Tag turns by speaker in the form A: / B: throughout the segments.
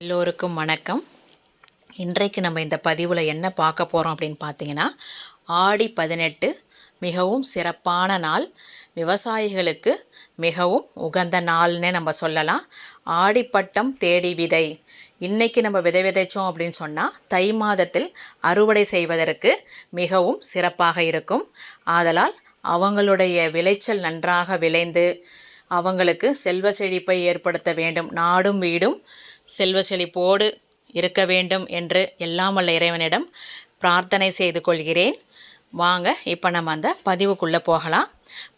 A: எல்லோருக்கும் வணக்கம். இன்றைக்கு நம்ம இந்த பதிவில் என்ன பார்க்க போகிறோம் அப்படின்னு பார்த்தீங்கன்னா ஆடி பதினெட்டு மிகவும் சிறப்பான நாள். விவசாயிகளுக்கு மிகவும் உகந்த நாள்னே நம்ம சொல்லலாம். ஆடிப்பட்டம் தேடி விதை. இன்றைக்கி நம்ம விதை விதைச்சோம் அப்படின்னு சொன்னால் தை மாதத்தில் அறுவடை செய்வதற்கு மிகவும் சிறப்பாக இருக்கும். ஆதலால் அவங்களுடைய விளைச்சல் நன்றாக விளைந்து அவங்களுக்கு செல்வ செழிப்பை ஏற்படுத்த வேண்டும். நாடும் வீடும் செல்வ செழிப்போடு இருக்க வேண்டும் என்று எல்லாம் வல்ல இறைவனிடம் பிரார்த்தனை செய்து கொள்கிறேன். வாங்க இப்போ நம்ம அந்த பதிவுக்குள்ளே போகலாம்.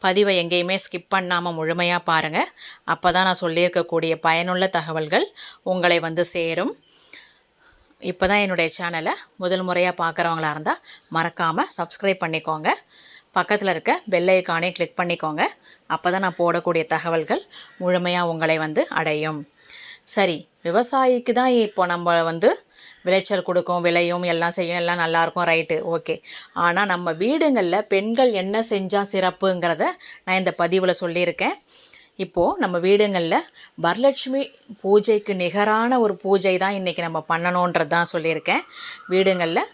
A: பதிவை எங்கேயுமே ஸ்கிப் பண்ணாமல் முழுமையாக பாருங்கள் அப்போ தான் நான் சொல்லியிருக்கக்கூடிய பயனுள்ள தகவல்கள் உங்களை வந்து சேரும். இப்போ தான் என்னுடைய சேனலை முதல் முறையாக பார்க்குறவங்களா இருந்தால் மறக்காமல் சப்ஸ்கிரைப் பண்ணிக்கோங்க. பக்கத்தில் இருக்க பெல்லைக்கானே கிளிக் பண்ணிக்கோங்க. அப்போ தான் நான் போடக்கூடிய தகவல்கள் முழுமையாக உங்களை வந்து அடையும். சரி விவசாயிக்கு தான் இப்போ நம்ம வந்து விளைச்சல் கொடுக்கும் விளையும் எல்லாம் செய்யும் எல்லாம் நல்லாயிருக்கும் ரைட்டு ஓகே ஆனால் நம்ம வீடுங்களில் பெண்கள் என்ன செஞ்சால் சிறப்புங்கிறத நான் இந்த பதிவில் சொல்லியிருக்கேன். இப்போது நம்ம வீடுங்களில் வரலட்சுமி பூஜைக்கு நிகரான ஒரு பூஜை தான் இன்றைக்கி நம்ம பண்ணணுன்றது தான் சொல்லியிருக்கேன். வீடுங்களில்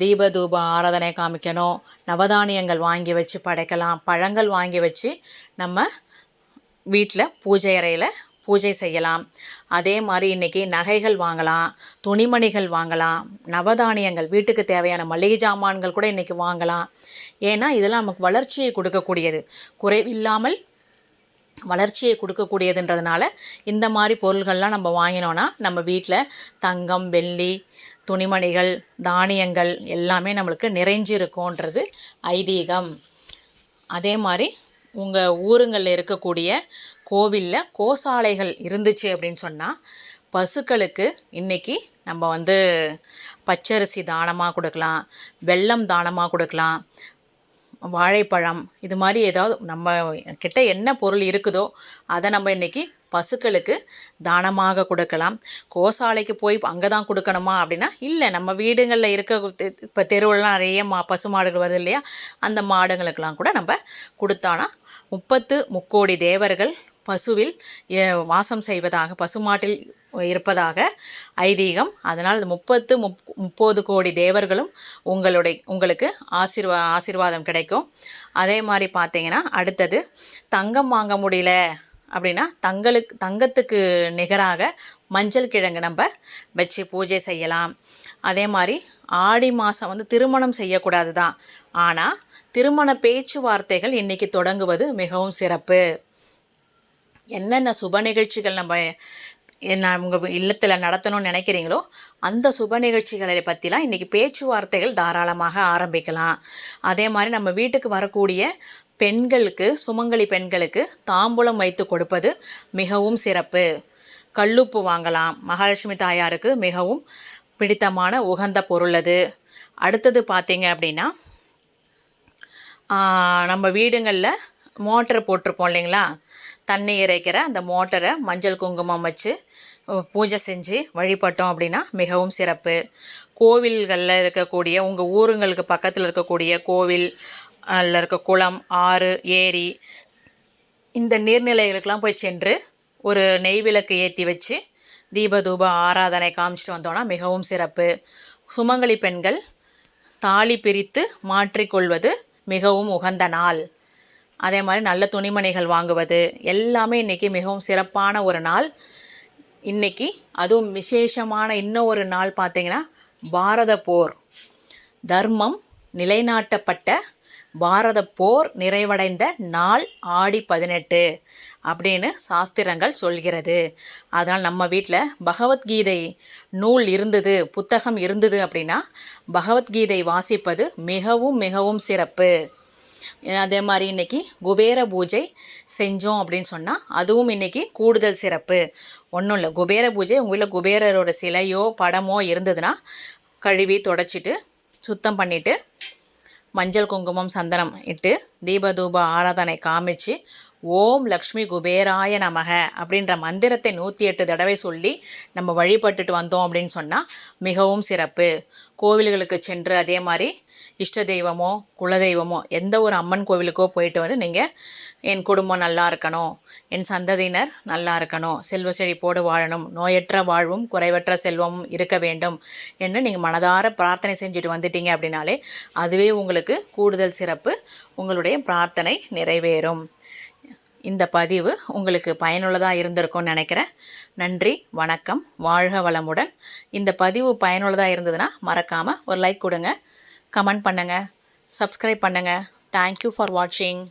A: தீப தூப ஆராதனை காமிக்கணும் நவதானியங்கள் வாங்கி வச்சு படைக்கலாம் பழங்கள் வாங்கி வச்சு நம்ம வீட்டில் பூஜை அறையில் பூஜை செய்யலாம். அதே மாதிரி இன்றைக்கி நகைகள் வாங்கலாம் துணிமணிகள் வாங்கலாம் நவதானியங்கள் வீட்டுக்கு தேவையான மளிகை ஜாமான்கள் கூட இன்றைக்கி வாங்கலாம். ஏன்னா இதெல்லாம் நமக்கு வளர்ச்சியை கொடுக்கக்கூடியது. குறைவில்லாமல் வளர்ச்சியை கொடுக்கக்கூடியதுன்றதுனால இந்த மாதிரி பொருள்கள்லாம் நம்ம வாங்கினோன்னா நம்ம வீட்டில் தங்கம் வெள்ளி துணிமணிகள் தானியங்கள் எல்லாமே நம்மளுக்கு நிறைஞ்சிருக்கோன்றது ஐதீகம். அதே மாதிரி உங்கள் ஊருங்களில் இருக்கக்கூடிய கோவிலில் கோசாலைகள் இருந்துச்சு அப்படின்னு சொன்னால் பசுக்களுக்கு இன்றைக்கி நம்ம வந்து பச்சரிசி தானமாக கொடுக்கலாம் வெல்லம் தானமாக கொடுக்கலாம் வாழைப்பழம் இது மாதிரி ஏதாவது நம்ம கிட்ட என்ன பொருள் இருக்குதோ அதை நம்ம இன்றைக்கி பசுக்களுக்கு தானமாக கொடுக்கலாம். கோசாலைக்கு போய் அங்கே தான் கொடுக்கணுமா அப்படின்னா இல்லை நம்ம வீடுகளில் இருக்க இப்போ தெருவுலலாம் நிறைய மா பசு மாடுகள் வருது இல்லையா? அந்த மாடுங்களுக்கெல்லாம் கூட நம்ம கொடுத்தானா முப்பத்து முக்கோடி தேவர்கள் பசுவில் வாசம் செய்வதாக பசுமாட்டில் இருப்பதாக ஐதீகம். அதனால் முப்பத்து முப் முப்பது கோடி தேவர்களும் உங்களுடைய உங்களுக்கு ஆசீர்வா ஆசீர்வாதம் கிடைக்கும். அதே மாதிரி பார்த்தீங்கன்னா அடுத்தது தங்கம் வாங்க முடியல. அப்படின்னா தங்களுக்கு தங்கத்துக்கு நிகராக மஞ்சள் கிழங்கு நம்ம வச்சு பூஜை செய்யலாம். அதே மாதிரி ஆடி மாதம் வந்து திருமணம் செய்யக்கூடாது தான் ஆனால் திருமண பேச்சுவார்த்தைகள் இன்றைக்கி தொடங்குவது மிகவும் சிறப்பு. என்னென்ன சுப நிகழ்ச்சிகள் நம்ம என்ன உங்கள் இல்லத்தில் நடத்தணும்னு நினைக்கிறீங்களோ அந்த சுப நிகழ்ச்சிகளை பற்றிலாம் இன்றைக்கி பேச்சுவார்த்தைகள் தாராளமாக ஆரம்பிக்கலாம். அதே மாதிரி நம்ம வீட்டுக்கு வரக்கூடிய பெண்களுக்கு சுமங்கலி பெண்களுக்கு தாம்பூலம் வைத்து கொடுப்பது மிகவும் சிறப்பு. கல்லுப்பு வாங்கலாம். மகாலட்சுமி தாயாருக்கு மிகவும் பிடித்தமான உகந்த பொருள் அது. அடுத்தது பார்த்தீங்க அப்படின்னா நம்ம வீடுங்களில் மோட்டர் போட்டிருப்போம் இல்லைங்களா? தண்ணி இறைக்கிற அந்த மோட்டரை மஞ்சள் குங்குமம் வச்சு பூஜை செஞ்சு வழிபட்டோம் அப்படின்னா மிகவும் சிறப்பு. கோவில்களில் இருக்கக்கூடிய உங்கள் ஊருங்களுக்கு பக்கத்தில் இருக்கக்கூடிய கோவில் அதில் இருக்க குளம் ஆறு ஏரி இந்த நீர்நிலைகளுக்கெல்லாம் போய் சென்று ஒரு நெய் விளக்கு ஏற்றி வச்சு தீப தூப ஆராதனை காமிச்சிட்டு வந்தோன்னா மிகவும் சிறப்பு. சுமங்கலி பெண்கள் தாலி பிரித்து மாற்றிக்கொள்வது மிகவும் உகந்த நாள். அதே மாதிரி நல்ல துணிமணிகள் வாங்குவது எல்லாமே இன்றைக்கி மிகவும் சிறப்பான ஒரு நாள். இன்றைக்கி அதுவும் விசேஷமான இன்னும் ஒரு நாள் பார்த்திங்கன்னா பாரத போர். தர்மம் நிலைநாட்டப்பட்ட பாரத போர் நிறைவடைந்த நாள் ஆடி பதினெட்டு அப்படின்னு சாஸ்திரங்கள் சொல்கிறது. அதனால் நம்ம வீட்டில் பகவத்கீதை நூல் இருந்தது புத்தகம் இருந்தது அப்படின்னா பகவத்கீதை வாசிப்பது மிகவும் மிகவும் சிறப்பு. அதே மாதிரி இன்னைக்கு குபேர பூஜை செஞ்சோம் அப்படின்னு சொன்னால் அதுவும் இன்றைக்கி கூடுதல் சிறப்பு. ஒன்றும் இல்லை குபேர பூஜை உங்கள் வீட்டில் குபேரரோட சிலையோ படமோ இருந்ததுன்னா கழுவி தொடச்சிட்டு சுத்தம் பண்ணிவிட்டு மஞ்சள் குங்குமம் சந்தனம் இட்டு தீபதூப ஆராதனை காமிச்சு ஓம் லக்ஷ்மி குபேராய நமக அப்படின்ற மந்திரத்தை நூற்றி எட்டு தடவை சொல்லி நம்ம வழிபட்டுட்டு வந்தோம் அப்படின்னு சொன்னால் மிகவும் சிறப்பு. கோவில்களுக்கு சென்று அதே மாதிரி இஷ்ட தெய்வமோ குலதெய்வமோ எந்த ஒரு அம்மன் கோவிலுக்கோ போயிட்டு வந்து நீங்கள் என் குடும்பம் நல்லா இருக்கணும் என் சந்ததியினர் நல்லா இருக்கணும் செல்வ செழிப்போடு வாழணும் நோயற்ற வாழ்வும் குறைவற்ற செல்வமும் இருக்க வேண்டும் என்று நீங்கள் மனதார பிரார்த்தனை செஞ்சுட்டு வந்துட்டீங்க அப்படின்னாலே அதுவே உங்களுக்கு கூடுதல் சிறப்பு உங்களுடைய பிரார்த்தனை நிறைவேறும். இந்த பதிவு உங்களுக்கு பயனுள்ளதாக இருந்திருக்கும்னு நினைக்கிறேன். நன்றி வணக்கம் வாழ்க வளமுடன். இந்த பதிவு பயனுள்ளதாக இருந்ததுன்னா மறக்காமல் ஒரு லைக் கொடுங்க. கமெண்ட் பண்ணுங்கள் சப்ஸ்கிரைப் பண்ணுங்கள் தேங்க்யூ ஃபார் வாட்சிங்